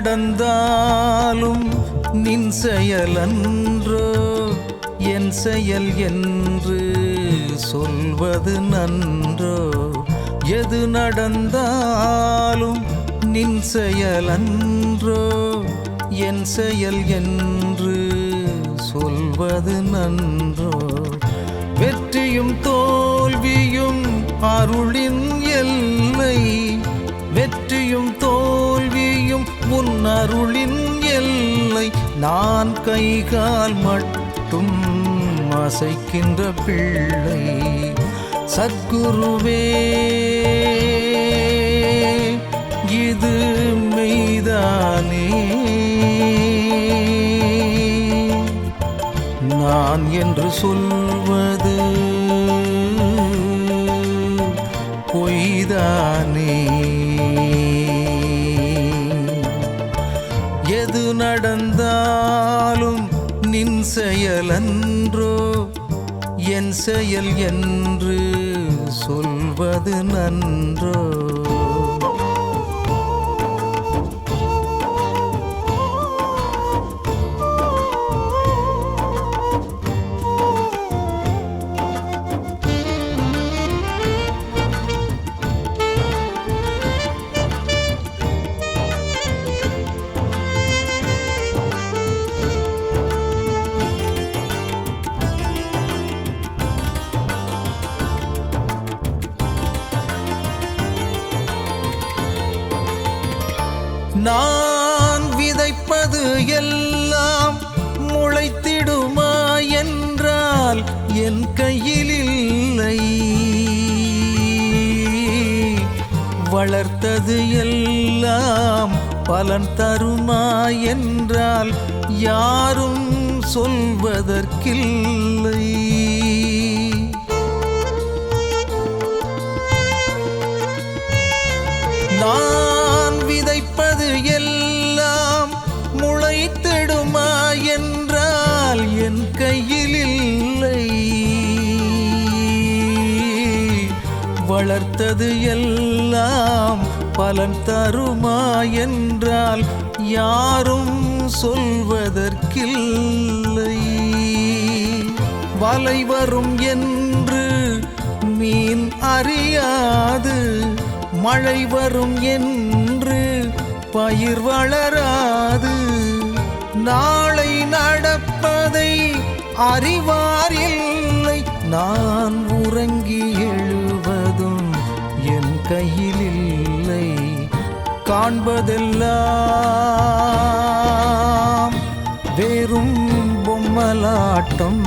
நடந்தாலும் நின் செயலன்றோ என் செயல் என்று சொல்வது நன்றோ. எது நடந்தாலும் நின் செயலன்றோ என் செயல் என்று சொல்வது நன்றோ. நான் கைகால் மட்டும் அசைக்கின்ற பிள்ளை சத்குருவே. இது மெய்தானே. நான் என்று சொல்வது பொய்தானே. எது நடந்தால் செயலன்றோ என் செயல் என்று சொல்வது நன்றோ. நான் விதைப்பது எல்லாம் முளைத்திடுமா என்றால் என் கையில் இல்லை. வளர்த்தது எல்லாம் பலன் தருமா என்றால் யாரும் சொல்வதற்கில்லை. வளர்த்தது எல்லாம் பலன் தருமா என்றால் யாரும் சொல்வதற்கில்லை. வலை வரும் என்று மீன் அறியாது மழை வரும் என்று பயிர் வளராது. நாளை நடப்பதை அறிவார் இல்லை நான் காண்பதெல்லாம் வெறும் பொம்மலாட்டம்.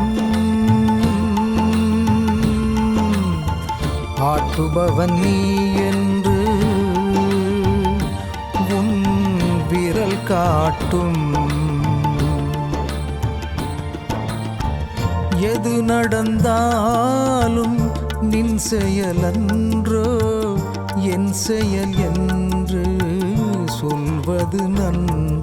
ஆட்டுபவன் நீ என்று உன் விரல் காட்டும். எது நடந்தாலும் நின் செயலன்றோ என் செயல் என்று சொல்வது நன்றோ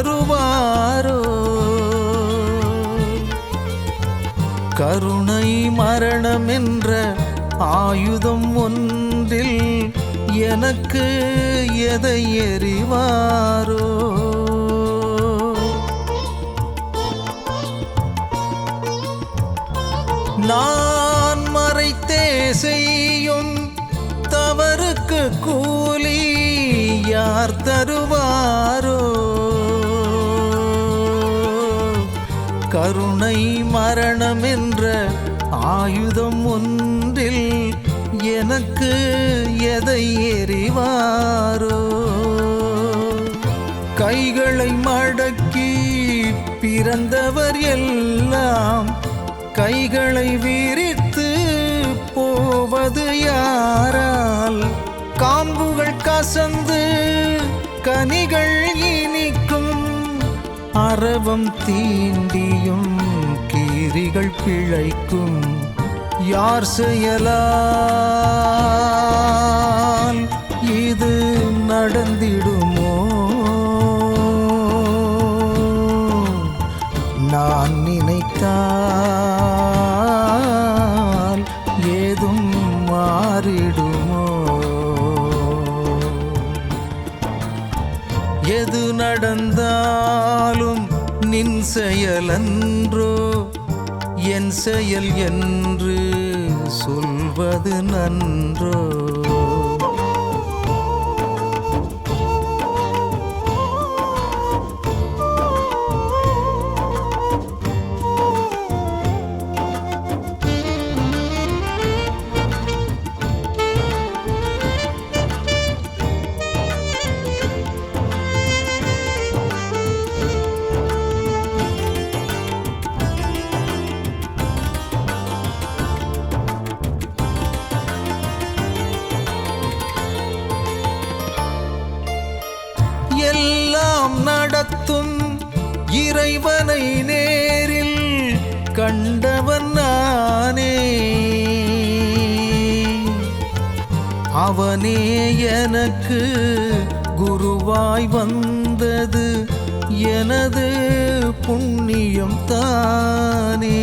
தருவாரோ? கருணை மரணம் என்ற ஆயுதம் ஒன்றில் எனக்கு எதை எறிவாரோ? நான் மறைத்தே செய்யும் தவறுக்கு கூலி யார் தருவாரோ? கருணை மரணம் என்ற ஆயுதம் ஒன்றில் எனக்கு எதை எறிவாரோ கைகளை மடக்கி பிறந்தவர் எல்லாம் கைகளை விரித்து போவது யாரால்? காம்புகள் கசந்து கனிகள் இனிக்கும் அரவம் தீண்டியும் கீரிகள் பிழைக்கும். யார் செயலால் இது நடந்திடுமோ? நான் நினைத்தால் செயலன்றோ என் செயல் என்று சொல்வது நன்றோ? எல்லாம் நடத்தும் இறைவனை நேரில் கண்டவன் நானே. அவனே எனக்கு குருவாய் வந்தது எனது புண்ணியம் தானே.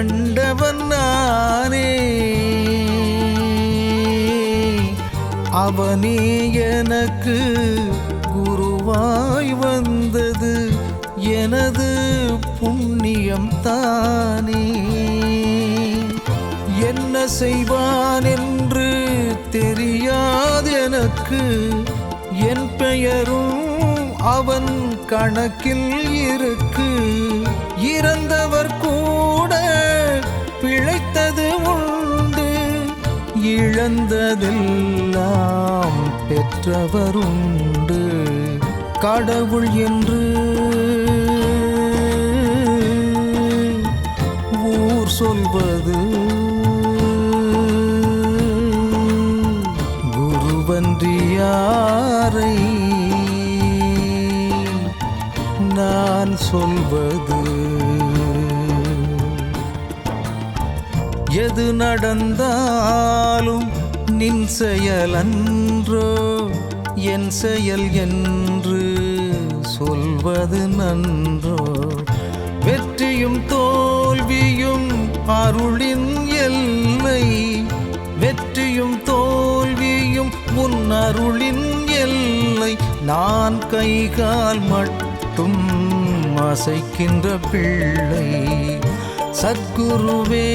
கண்டவன் நானே. அவனே எனக்கு குருவாய் வந்தது. எனது புண்ணியம் தானே. என்ன செய்வான் என்று தெரியாது எனக்கு. என் பெயரும் அவன் கணக்கில் இருக்கு. இறந்தவர் இழந்ததெல்லாம் பெற்றவருண்டு கடவுள் என்று. ஊர் சொல்வது குருவன்றியாரை நான் சொல்வது எது நடந்தாலும் நின் செயலன்றோ என் செயல் என்று சொல்வது நன்றோ. வெற்றியும் தோல்வியும் அருளின் எல்லை வெற்றியும் தோல்வியும் உன் அருளின் எல்லை. நான் கைகால் மட்டும் அசைக்கின்ற பிள்ளை சத்குருவே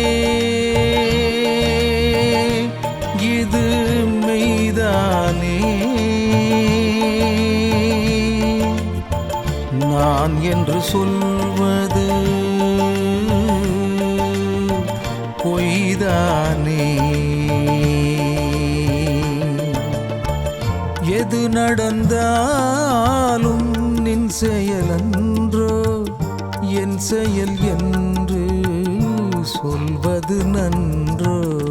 இது மெய்தானே. நான் என்று சொல்வது பொய்தானே. எது நடந்தாலும் நின் செயலன்றோ என் செயல் என் சொல்வது நன்றோ?